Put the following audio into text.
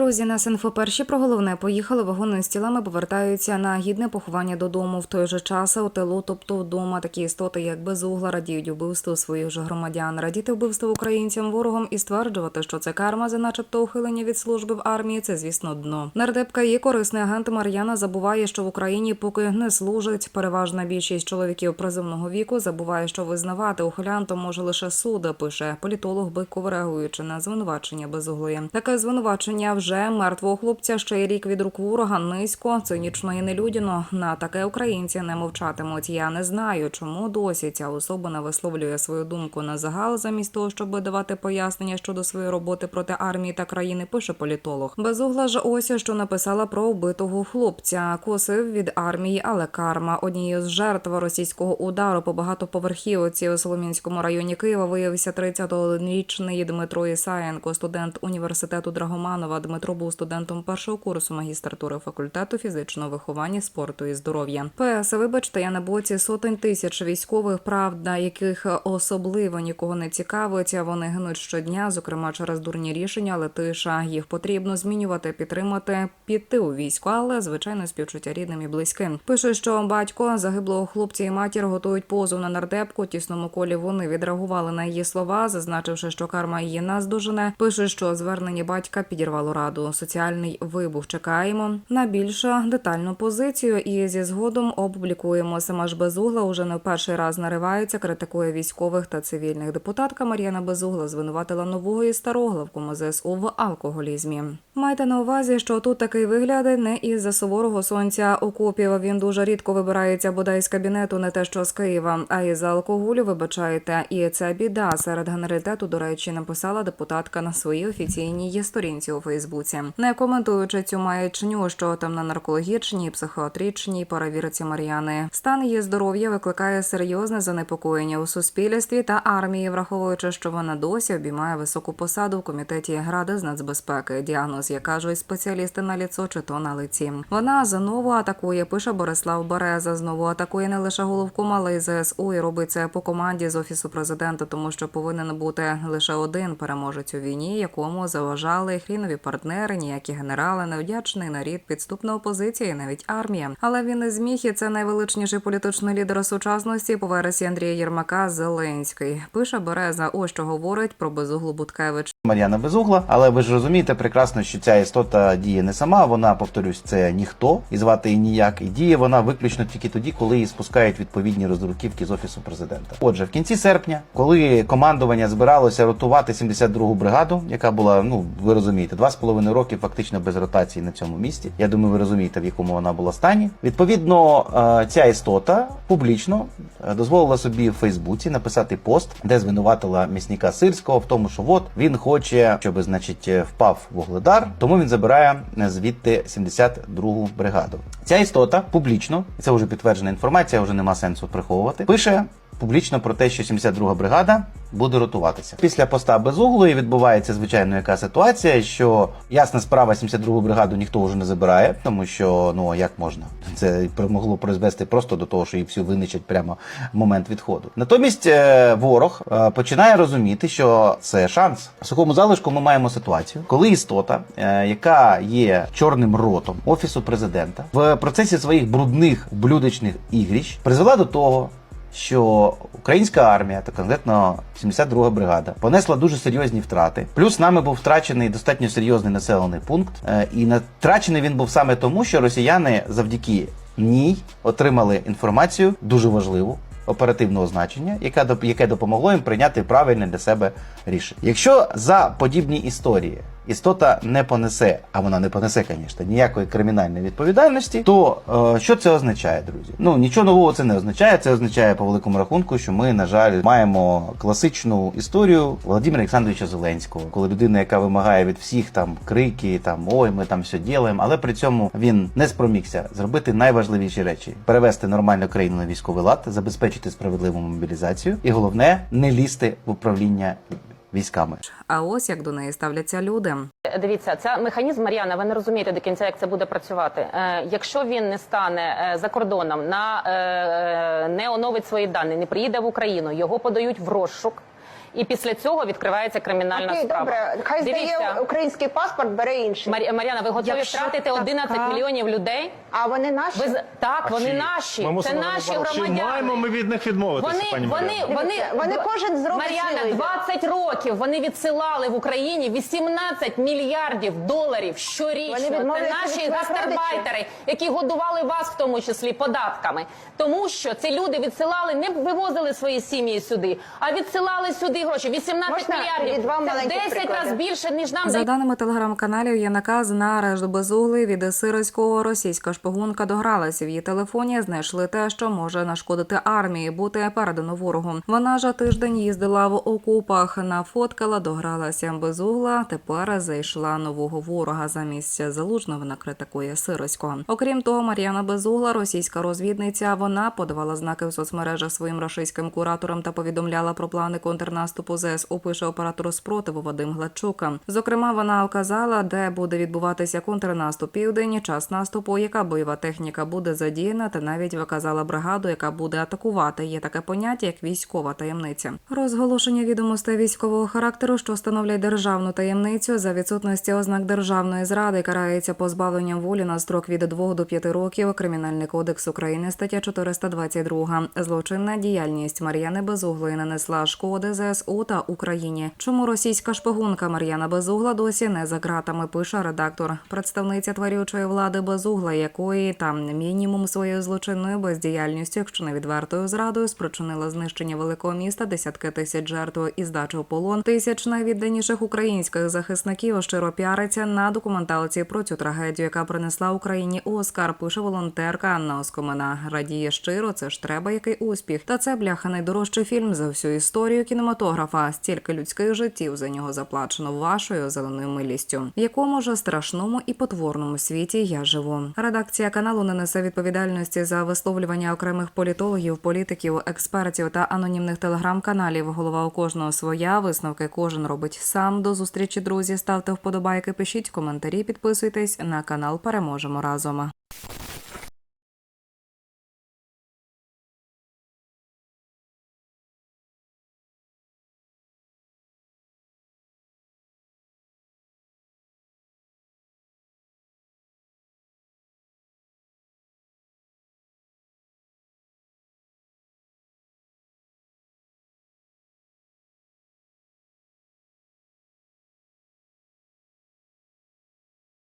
Друзі, нас інфо про головне поїхали вагони з тілами, повертаються на гідне поховання додому. В той же час у тилу, тобто вдома, такі істоти, як безугла, радіють вбивству своїх же громадян. Радіти вбивству українцям ворогом і стверджувати, що це карма за начебто ухилення від служби в армії. Це звісно дно. Нардепка і корисний агент Мар'яна забуває, що в Україні поки не служить. Переважна більшість чоловіків призовного віку забуває, що визнавати ухилянтом може лише суд. Пише політолог Биков, реагуючи на звинувачення безуглої. Таке звинувачення вже мертвого хлопця ще й рік від рук ворога низько, цинічно і нелюдяно. На таке українці не мовчатимуть. Я не знаю, чому досі ця особа не висловлює свою думку на загал, замість того, щоб давати пояснення щодо своєї роботи проти армії та країни. Пише політолог. Безугла ж ось що написала про вбитого хлопця. Косив від армії, але карма. Однією з жертв російського удару по багатоповерхівці у Солом'янському районі Києва виявився 30-річний Дмитро Ісаєнко, студент університету Драгоманова. Дмитро був студентом першого курсу магістратури факультету фізичного виховання, спорту і здоров'я. ПС, вибачте, я на боці сотень тисяч військових, правда, яких особливо нікого не цікавить. Вони гинуть щодня, зокрема через дурні рішення, але тиша їх потрібно змінювати, підтримати, піти у військо, але звичайно співчуття рідним і близьким. Пише, що батько загиблого хлопця і матір готують позов на нардепку. Тісному колі вони відреагували на її слова, зазначивши, що карма її наздожене. Пише, що звернення батька підірвало раду. Соціальний вибух чекаємо на більш детальну позицію і зі згодом опублікуємо. Сама ж безугла уже не перший раз наривається, критикує військових та цивільних. Депутатка Мар'яна Безугла звинуватила нового і старого главкому ЗСУ в алкоголізмі. Майте на увазі, що тут такий вигляд не із-за суворого сонця окопів. Він дуже рідко вибирається бодай з кабінету, не те, що з Києва, а із за алкоголю вибачаєте. І це біда серед генералітету. До речі, написала депутатка на своїй офіційній сторінці у Фейсбуці, не коментуючи цю маячню, що там на наркологічній, психіатричній перевірці Мар'яни. Стан її здоров'я викликає серйозне занепокоєння у суспільстві та армії, враховуючи, що вона досі обіймає високу посаду в комітеті Ради з нацбезпеки. Діагноз, як кажуть спеціалісти на ліцо чи то на лиці. Вона знову атакує. Пише Борислав Береза. Знову атакує не лише головком, але й ЗСУ. І робить це по команді з офісу президента, тому що повинен бути лише один переможець у війні, якому заважали хрінові партнери, ніякі генерали, невдячний нарід, підступна опозиція, і навіть армія. Але він не зміг, і це найвеличніший політичний лідер сучасності по версії Андрія Єрмака Зеленський. Пише Береза. Ось що говорить про безуглу Буткевич. Мар'яна Безугла, але ви ж розумієте прекрасно, що ця істота діє не сама. Вона, повторюсь, це ніхто і звати її ніяк. І діє вона виключно тільки тоді, коли її спускають відповідні роздруківки з офісу президента. Отже, в кінці серпня, коли командування збиралося ротувати 72-гу бригаду, яка була, ну ви розумієте, два з половиною роки фактично без ротації на цьому місці. Я думаю, ви розумієте, в якому вона була стані. Відповідно, е, ця істота публічно е, дозволила собі в Фейсбуці написати пост, де звинуватила місника Сирського в тому, що от він хоче, щоб значить е, впав вугледар, тому він забирає звідти 72-гу бригаду. Ця істота публічно, це вже підтверджена інформація, вже нема сенсу приховувати. Пише публічно про те, що 72-га бригада буде ротуватися. Після поста безуглої відбувається звичайно яка ситуація, що ясна справа 72-гу бригаду ніхто вже не забирає, тому що ну як можна це могло призвести просто до того, що її всю винищать прямо в момент відходу. Натомість е, ворог е, починає розуміти, що це шанс. В сухому залишку ми маємо ситуацію, коли істота, е, яка є чорним ротом офісу президента, в процесі своїх брудних блюдечних ігрищ призвела до того що українська армія та конкретно 72 бригада понесла дуже серйозні втрати. Плюс нами був втрачений достатньо серйозний населений пункт, Е, і втрачений він був саме тому, що росіяни завдяки ній отримали інформацію дуже важливу. Оперативного значення, яке допомогло їм прийняти правильне для себе рішення. Якщо за подібні історії істота не понесе, а вона не понесе, звісно, ніякої кримінальної відповідальності, то е, що це означає, друзі? Ну нічого нового це не означає. Це означає по великому рахунку, що ми, на жаль, маємо класичну історію Володимира Олександровича Зеленського, коли людина, яка вимагає від всіх там крики, там ой, ми там все ділаємо, але при цьому він не спромігся зробити найважливіші речі: перевести нормальну країну на військовий лад, забезпечити справедливу мобілізацію, і головне не лізти в управління військами. А ось як до неї ставляться люди. Дивіться, це механізм Мар'яна. Ви не розумієте до кінця, як це буде працювати. Е, якщо він не стане е, за кордоном, на е, не оновить свої дані, не приїде в Україну, його подають в розшук. І після цього відкривається кримінальна Окей, справа. добре. Хай Дивіться, здає український паспорт, бере інший. Марі- Мар'яна, ви готові Якщо втратити 11 мільйонів людей? А вони наші? Ви з- так, А вони чи- наші. Ми Це мусимо наші наоборот. Чи громадяни. маємо ми від них відмовитися, Вони, пані вони, Мар'яно? вони, Дивіться, вони кожен зробить Мар'яна, вибір. 20 років вони відсилали в Україні 18 мільярдів доларів щорічно. Вони Це відмовляються від наші своїх гастарбайтери, які годували вас в тому числі податками. Тому що ці люди відсилали, не вивозили свої сім'ї сюди, а відсилали сюди гроші. 18 Можна мільярдів. два Це маленьких 10 разів більше, ніж нам За даними телеграм-каналів, є наказ на арешт безугли від Сироського. Російська шпигунка догралася в її телефоні. Знайшли те, що може нашкодити армії, бути передано ворогу. Вона ж тиждень їздила в окупах, нафоткала, догралася безугла. Тепер зайшла нового ворога. Замість залужного вона критикує Сироського. Окрім того, Мар'яна Безугла, російська розвідниця. Вона подавала знаки в соцмережах своїм рашистським кураторам та повідомляла про плани контрнаступу ЗСУ. Пише оператор спротиву Вадим Гладчука. Зокрема, вона вказала, де буде відбуватися контрнаступ південь, час наступу, яка бойова техніка буде задіяна, та навіть виказала бригаду, яка буде атакувати. Є таке поняття, як військова таємниця. Розголошення відомостей військового характеру, що становлять державну таємницю за відсутності ознак державної зради, карається позбавленням волі на строк від 2 до 5 років. Кримінальний кодекс України, стаття 422. Злочинна діяльність Мар'яни Безуглої нанесла шкоди ЗСУ та Україні. Чому російська шпигунка Мар'яна Безугла досі не за ґратами? Пише редактор, представниця творючої влади Безугла, якої там мінімум своєю злочинною бездіяльністю, якщо не відвертою зрадою, спричинила знищення великого міста, десятки тисяч жертв і здачу в полон. Тисяч найвідданіших українських захисників щиро піариться на документалці про цю трагедію, яка принесла Україні Оскар. Пише волонтерка Анна Оскомина. Радіє щиро, це ж треба який успіх. Та це бляха найдорожчий фільм за всю історію кінематографа. Стільки людських життів за нього заплачено вашою зеленою милістю, в якому ж страшному і потворному світі я живу. Редакція каналу не несе відповідальності за висловлювання окремих політологів, політиків, експертів та анонімних телеграм-каналів. Голова у кожного своя. Висновки кожен робить сам. До зустрічі, друзі. Ставте вподобайки, пишіть коментарі, підписуйтесь на канал. Переможемо разом.